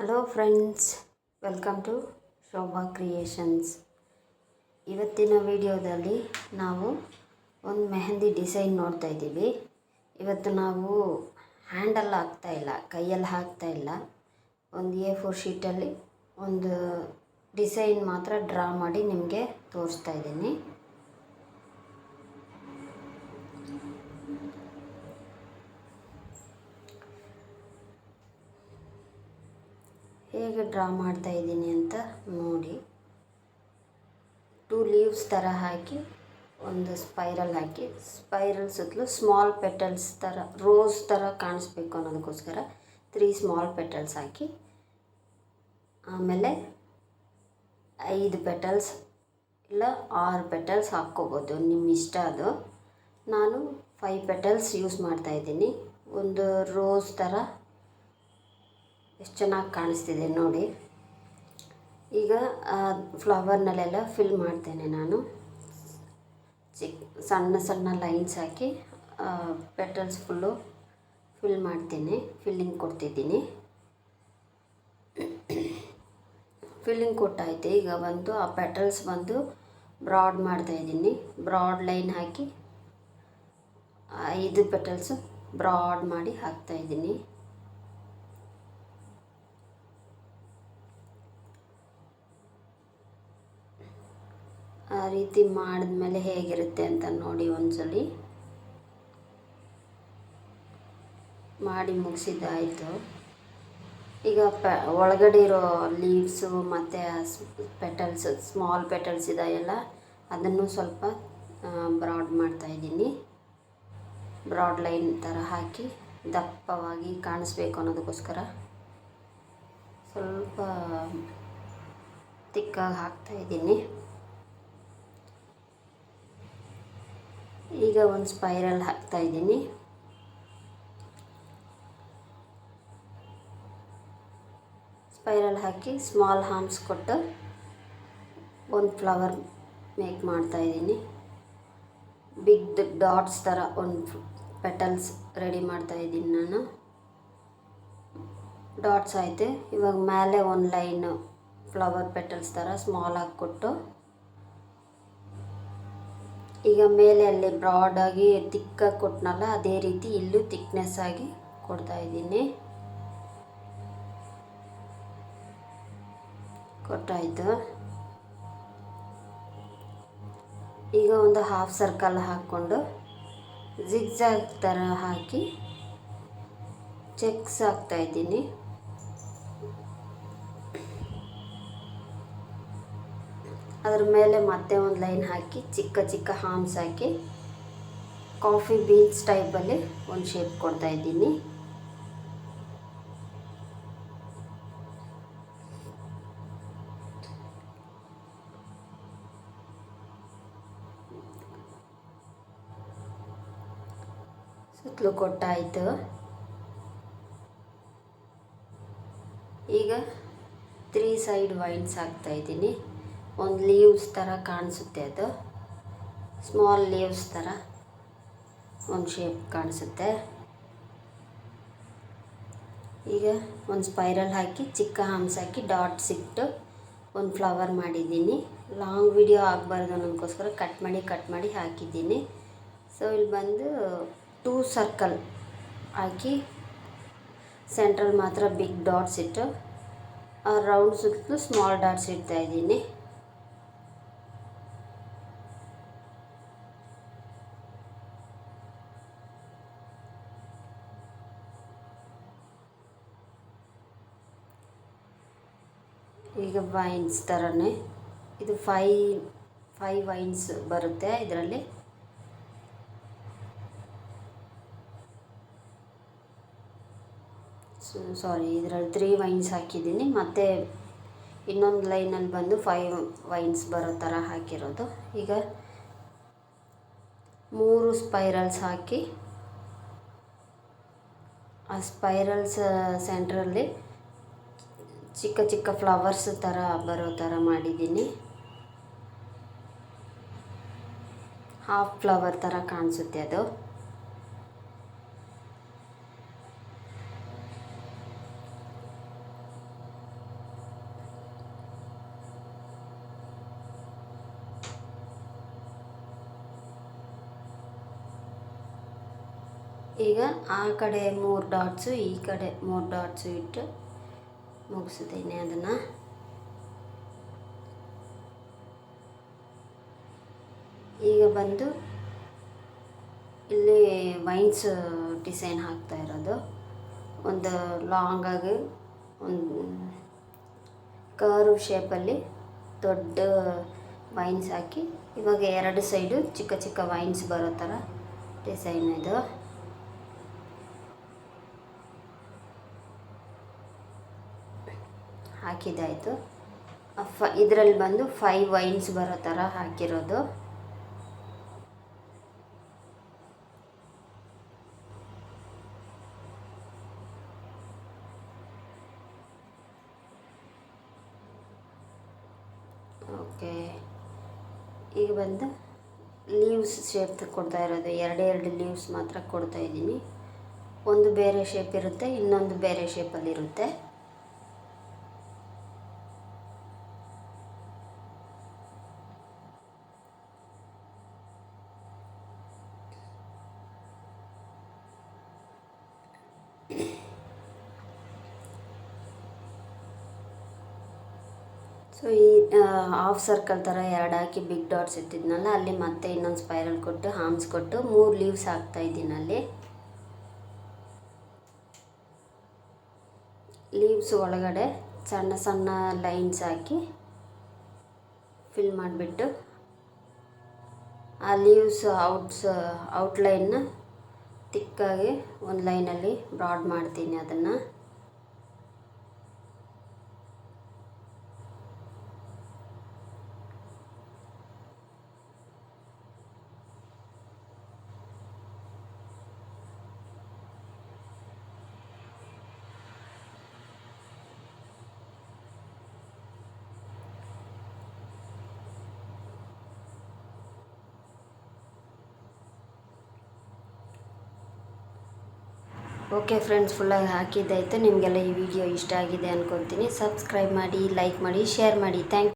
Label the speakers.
Speaker 1: Hello friends welcome to Shobha creations ಇವತ್ತಿನ ವಿಡಿಯೋದಲ್ಲಿ ನಾವು ಒಂದು ಮೆಹಂದಿ ಡಿಸೈನ್ ನೋಡ್ತಾ ಇದ್ದೀವಿ. ಇವತ್ತು ನಾವು ಹ್ಯಾಂಡಲ್ ಹಾಕ್ತಾ ಇಲ್ಲ, ಕೈಯಲ್ಲಿ ಹಾಕ್ತಾ ಇಲ್ಲ. ಒಂದು ಎ ಫೋರ್ ಶೀಟಲ್ಲಿ ಒಂದು ಡಿಸೈನ್ ಮಾತ್ರ ಡ್ರಾ ಮಾಡಿ ನಿಮಗೆ ತೋರಿಸ್ತಾ ಇದ್ದೀನಿ. ಹೇಗೆ ಡ್ರಾ ಮಾಡ್ತಾ ಇದ್ದೀನಿ ಅಂತ ನೋಡಿ. ಟೂ ಲೀವ್ಸ್ ಥರ ಹಾಕಿ, ಒಂದು ಸ್ಪೈರಲ್ ಹಾಕಿ ಸ್ಪೈರಲ್ ಸುತ್ತಲೂ ಸ್ಮಾಲ್ ಪೆಟಲ್ಸ್ ಥರ ರೋಸ್ ಥರ ಕಾಣಿಸ್ಬೇಕು ಅನ್ನೋದಕ್ಕೋಸ್ಕರ ತ್ರೀ ಸ್ಮಾಲ್ ಪೆಟಲ್ಸ್ ಹಾಕಿ, ಆಮೇಲೆ ಐದು ಪೆಟಲ್ಸ್ ಇಲ್ಲ ಆರು ಪೆಟಲ್ಸ್ ಹಾಕ್ಕೋಬೋದು. ನಿಮ್ಮ ಇಷ್ಟ ಅದು. ನಾನು ಫೈವ್ ಪೆಟಲ್ಸ್ ಯೂಸ್ ಮಾಡ್ತಾಯಿದ್ದೀನಿ ಒಂದು ರೋಸ್ ಥರ ಎಷ್ಟು ಚೆನ್ನಾಗಿ ಕಾಣಿಸ್ತಿದೆ ನೋಡಿ. ಈಗ ಫ್ಲವರ್ನಲ್ಲೆಲ್ಲ ಫಿಲ್ ಮಾಡ್ತೇನೆ ನಾನು. ಚಿಕ್ಕ ಸಣ್ಣ ಸಣ್ಣ ಲೈನ್ಸ್ ಹಾಕಿ ಪೆಟಲ್ಸ್ ಫುಲ್ಲು ಫಿಲ್ ಮಾಡ್ತೀನಿ. ಫಿಲ್ಲಿಂಗ್ ಕೊಡ್ತಿದ್ದೀನಿ. ಫಿಲ್ಲಿಂಗ್ ಕೊಟ್ಟಾಯಿತು. ಈಗ ಬಂದು, ಆ ಪೆಟಲ್ಸ್ ಬಂದು ಬ್ರಾಡ್ ಮಾಡ್ತಾ ಇದ್ದೀನಿ. ಬ್ರಾಡ್ ಲೈನ್ ಹಾಕಿ ಐದು ಪೆಟಲ್ಸು ಬ್ರಾಡ್ ಮಾಡಿ ಹಾಕ್ತಾಯಿದ್ದೀನಿ ರೀತಿ ಮಾಡಿದ್ಮೇಲೆ ಹೇಗಿರುತ್ತೆ ಅಂತ ನೋಡಿ ಒಂದ್ಸಲಿ. ಮಾಡಿ ಮುಗಿಸಿದ್ದಾಯಿತು. ಈಗ ಪ, ಒಳಗಡೆ ಇರೋ ಲೀವ್ಸು ಮತ್ತು ಪೆಟಲ್ಸ್ ಸ್ಮಾಲ್ ಪೆಟಲ್ಸ್ ಇದೆಯಲ್ಲ, ಅದನ್ನು ಸ್ವಲ್ಪ ಬ್ರಾಡ್ ಮಾಡ್ತಾಯಿದ್ದೀನಿ ಬ್ರಾಡ್ ಲೈನ್ ಥರ ಹಾಕಿ ದಪ್ಪವಾಗಿ ಕಾಣಿಸ್ಬೇಕು ಅನ್ನೋದಕ್ಕೋಸ್ಕರ ಸ್ವಲ್ಪ ತಿಕ್ಕಾಗಿ ಹಾಕ್ತಾಯಿದ್ದೀನಿ ಈಗ ಒಂದು ಸ್ಪೈರಲ್ ಹಾಕ್ತಾ ಇದ್ದೀನಿ. ಸ್ಪೈರಲ್ ಹಾಕಿ ಸ್ಮಾಲ್ ಹಾರ್ಮ್ಸ್ ಕೊಟ್ಟು ಒಂದು ಫ್ಲವರ್ ಮೇಕ್ ಮಾಡ್ತಾ ಮಾಡ್ತಾಯಿದ್ದೀನಿ ಬಿಗ್ ಡಾಟ್ಸ್ ಥರ ಒಂದು ಪೆಟಲ್ಸ್ ರೆಡಿ ಮಾಡ್ತಾ ಮಾಡ್ತಾಯಿದ್ದೀನಿ ನಾನು. ಡಾಟ್ಸ್ ಆಯಿತು. ಇವಾಗ ಮೇಲೆ ಒಂದು ಲೈನು ಫ್ಲವರ್ ಪೆಟಲ್ಸ್ ಥರ ಸ್ಮಾಲ್ ಆಗಿ ಕೊಟ್ಟು ಈಗ ಮೇಲೆ ಅಲ್ಲಿ ಬ್ರಾಡಾಗಿ ತಿಕ್ಕಾಗಿ ಕೊಟ್ಟನಲ್ಲ ಅದೇ ರೀತಿ ಇಲ್ಲೂ ತಿಕ್ನೆಸ್ ಆಗಿ ಕೊಡ್ತಾ ಇದ್ದೀನಿ. ಕೊಟ್ಟಾಯಿತು. ಈಗ ಒಂದು ಹಾಫ್ ಸರ್ಕಲ್ ಹಾಕ್ಕೊಂಡು ಜಿಗ್ಜಾಗ್ ಥರ ಹಾಕಿ ಚೆಕ್ಸ್ ಹಾಕ್ತಾಯಿದ್ದೀನಿ ಅದ್ರ ಮೇಲೆ ಮತ್ತೆ ಒಂದು ಲೈನ್ ಹಾಕಿ ಚಿಕ್ಕ ಚಿಕ್ಕ ಹಾಮ್ಸ್ ಹಾಕಿ ಕಾಫಿ ಬೀನ್ಸ್ ಟೈಪಲ್ಲಿ ಒಂದು ಶೇಪ್ ಕೊಡ್ತಾ ಇದ್ದೀನಿ. ಸುತ್ತಲೂ ಕೊಟ್ಟಾಯಿತು ಈಗ ತ್ರೀ ಸೈಡ್ ವೈನ್ಸ್ ಹಾಕ್ತಾಯಿದ್ದೀನಿ ಒಂದು ಲೀವ್ಸ್ ಥರ ಕಾಣಿಸುತ್ತೆ ಅದು. ಸ್ಮಾಲ್ ಲೀವ್ಸ್ ಥರ ಒಂದು ಶೇಪ್ ಕಾಣಿಸುತ್ತೆ. ಈಗ ಒಂದು ಸ್ಪೈರಲ್ ಹಾಕಿ, ಚಿಕ್ಕ ಹಂಪ್ಸ್ ಹಾಕಿ ಡಾಟ್ಸ್ ಇಟ್ಟು ಒಂದು ಫ್ಲವರ್ ಮಾಡಿದ್ದೀನಿ. ಲಾಂಗ್ ವಿಡಿಯೋ ಆಗಬಾರ್ದು ಅನ್ನೋದಕ್ಕೋಸ್ಕರ ಕಟ್ ಮಾಡಿ ಕಟ್ ಮಾಡಿ ಹಾಕಿದ್ದೀನಿ. ಸೊ ಇಲ್ಲಿ ಬಂದು ಟೂ ಸರ್ಕಲ್ ಹಾಕಿ ಸೆಂಟ್ರಲ್ ಮಾತ್ರ ಬಿಗ್ ಡಾಟ್ಸ್ ಇಟ್ಟು, ಆ ರೌಂಡ್ ಸುತ್ತಲೂ ಸ್ಮಾಲ್ ಡಾಟ್ಸ್ ಇಡ್ತಾಯಿದ್ದೀನಿ ಈಗ ವೈನ್ಸ್ ಥರನೇ. ಇದು ಫೈ ಫೈ ವೈನ್ಸ್ ಬರುತ್ತೆ ಇದರಲ್ಲಿ. ಸಾರಿ, ಇದರಲ್ಲಿ ತ್ರೀ ವೈನ್ಸ್ ಹಾಕಿದ್ದೀನಿ. ಮತ್ತು ಇನ್ನೊಂದು ಲೈನಲ್ಲಿ ಬಂದು ಫೈವ್ ವೈನ್ಸ್ ಬರೋ ಥರ ಹಾಕಿರೋದು. ಈಗ ಮೂರು ಸ್ಪೈರಲ್ಸ್ ಹಾಕಿ, ಆ ಸ್ಪೈರಲ್ಸ್ ಸೆಂಟ್ರಲ್ಲಿ ಚಿಕ್ಕ ಚಿಕ್ಕ ಫ್ಲವರ್ಸ್ ಥರ ಬರೋ ಥರ ಮಾಡಿದ್ದೀನಿ. ಹಾಫ್ ಫ್ಲವರ್ ಥರ ಕಾಣಿಸುತ್ತೆ ಅದು. ಈಗ ಆ ಕಡೆ ಮೂರು ಡಾಟ್ಸು ಈ ಕಡೆ ಮೂರು ಡಾಟ್ಸು ಇಟ್ಟು ಮುಗಿಸಿದ್ದೀನಿ ಅದನ್ನು. ಈಗ ಬಂದು ಇಲ್ಲಿ ವೈನ್ಸ್ ಡಿಸೈನ್ ಹಾಕ್ತಾ ಇರೋದು. ಒಂದು ಲಾಂಗಾಗಿ ಒಂದು ಕರ್ವ್ ಶೇಪಲ್ಲಿ ದೊಡ್ಡ ವೈನ್ಸ್ ಹಾಕಿ ಇವಾಗ ಎರಡು ಸೈಡು ಚಿಕ್ಕ ಚಿಕ್ಕ ವೈನ್ಸ್ ಬರೋ ಥರ ಡಿಸೈನ್ ಇದು. ಹಾಕಿದ್ದಾಯಿತು. ಫ, ಇದರಲ್ಲಿ ಬಂದು ಫೈವ್ ವೈನ್ಸ್ ಬರೋ ಥರ ಹಾಕಿರೋದು. ಓಕೆ. ಈಗ ಬಂದು ಲೀವ್ಸ್ ಶೇಪ್ ಕೊಡ್ತಾ ಇರೋದು. ಎರಡೇ ಎರಡು ಲೀವ್ಸ್ ಮಾತ್ರ ಕೊಡ್ತಾ ಇದ್ದೀನಿ. ಒಂದು ಬೇರೆ ಶೇಪ್ ಇರುತ್ತೆ, ಇನ್ನೊಂದು ಬೇರೆ ಶೇಪಲ್ಲಿರುತ್ತೆ ಸೊ ಈ ಹಾಫ್ ಸರ್ಕಲ್ ಥರ ಎರಡು ಹಾಕಿ ಬಿಗ್ ಡಾಟ್ಸ್ ಇಟ್ಟಿದ್ನಲ್ಲ, ಅಲ್ಲಿ ಮತ್ತೆ ಇನ್ನೊಂದು ಸ್ಪೈರಲ್ ಕೊಟ್ಟು ಹಾಮ್ಸ್ ಕೊಟ್ಟು ಮೂರು ಲೀವ್ಸ್ ಹಾಕ್ತಾ ಇದ್ದೀನಿ ಅಲ್ಲಿ. ಲೀವ್ಸ್ ಒಳಗಡೆ ಸಣ್ಣ ಸಣ್ಣ ಲೈನ್ಸ್ ಹಾಕಿ ಫಿಲ್ ಮಾಡಿಬಿಟ್ಟು, ಆ ಲೀವ್ಸ್ ಔಟ್ಸ್ ಔಟ್ಲೈನ್ನ ತಿಕ್ಕಾಗಿ ಒಂದು ಲೈನಲ್ಲಿ ಬ್ರಾಡ್ ಮಾಡ್ತೀನಿ ಅದನ್ನು. ಓಕೆ ಫ್ರೆಂಡ್ಸ್ ಫುಲ್ಲಾಗಿ ಹಾಕಿದ್ದಾಯಿತು. ನಿಮಗೆಲ್ಲ ಈ ವಿಡಿಯೋ ಇಷ್ಟ ಆಗಿದೆ ಅಂದ್ಕೊತೀನಿ ಸಬ್ಸ್ಕ್ರೈಬ್ ಮಾಡಿ ಲೈಕ್ ಮಾಡಿ ಶೇರ್ ಮಾಡಿ. ಥ್ಯಾಂಕ್